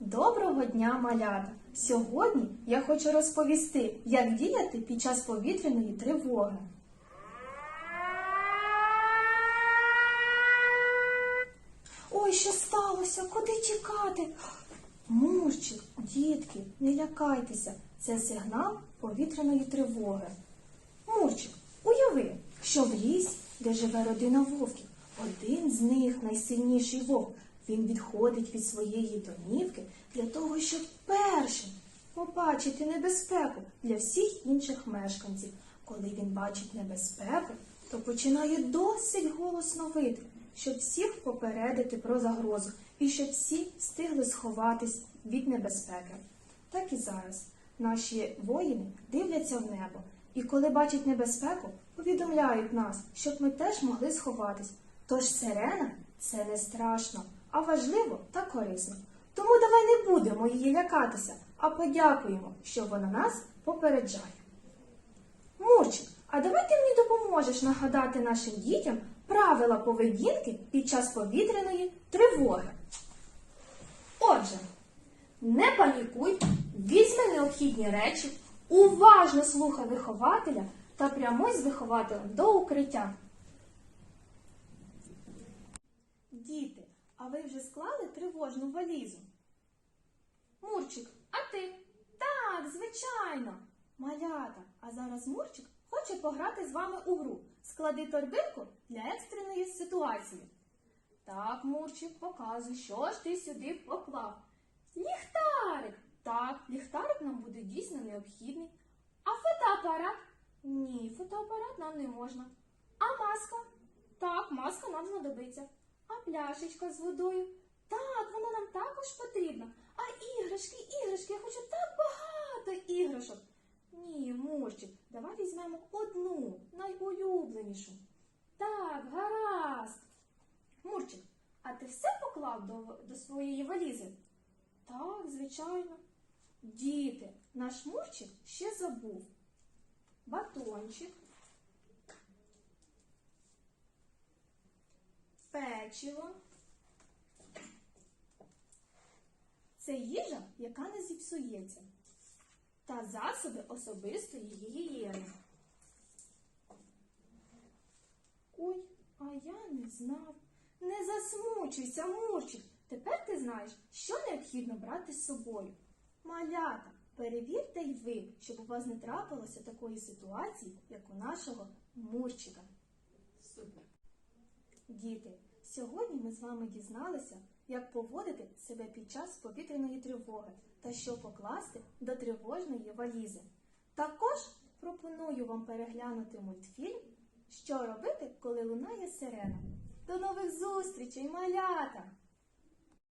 Доброго дня, малята! Сьогодні я хочу розповісти, як діяти під час повітряної тривоги. Ой, що сталося? Куди тікати? Мурчик, дітки, не лякайтеся. Це сигнал повітряної тривоги. Мурчик, уяви, що в лісі, де живе родина вовків, один з них найсильніший вовк. Він відходить від своєї домівки для того, щоб першим побачити небезпеку для всіх інших мешканців. Коли він бачить небезпеку, то починає досить голосно вити, щоб всіх попередити про загрозу і щоб всі встигли сховатись від небезпеки. Так і зараз наші воїни дивляться в небо і коли бачать небезпеку, повідомляють нас, щоб ми теж могли сховатись. Тож сирена це не страшно, а важливо та корисно. Тому давай не будемо її лякатися, а подякуємо, що вона нас попереджає. Мурчик, а давай ти мені допоможеш нагадати нашим дітям правила поведінки під час повітряної тривоги. Отже, не панікуй, необхідні речі, уважно слухай вихователя та прямуй з вихователем до укриття. Діти, а ви вже склали тривожну валізу? Мурчик, а ти? Так, звичайно. Малята, а зараз Мурчик хоче пограти з вами у гру. Склади торбинку для екстреної ситуації. Так, Мурчик, показуй, що ж ти сюди поклав. Ліхтарик. Так, ліхтарик нам буде дійсно необхідний. А фотоапарат? Ні, фотоапарат нам не можна. А маска? Так, маска нам знадобиться. А пляшечка з водою? Так, вона нам також потрібна. А іграшки, іграшки, я хочу так багато іграшок. Ні, Мурчик, давай візьмемо одну, найулюбленішу. Так, гаразд. Мурчик, а ти все поклав до, до своєї валізи? Так, звичайно. Діти, наш Мурчик ще забув. Батончик. Печиво. Це їжа, яка не зіпсується. Та засоби особистої гігієни. Ой, а я не знав. Не засмучуйся, Мурчик. Тепер ти знаєш, що необхідно брати з собою. Малята, перевірте й ви, щоб у вас не трапилося такої ситуації, як у нашого Мурчика. Супер. Діти, сьогодні ми з вами дізналися, як поводити себе під час повітряної тривоги та що покласти до тривожної валізи. Також пропоную вам переглянути мультфільм Що робити, коли лунає сирена. До нових зустрічей, малята!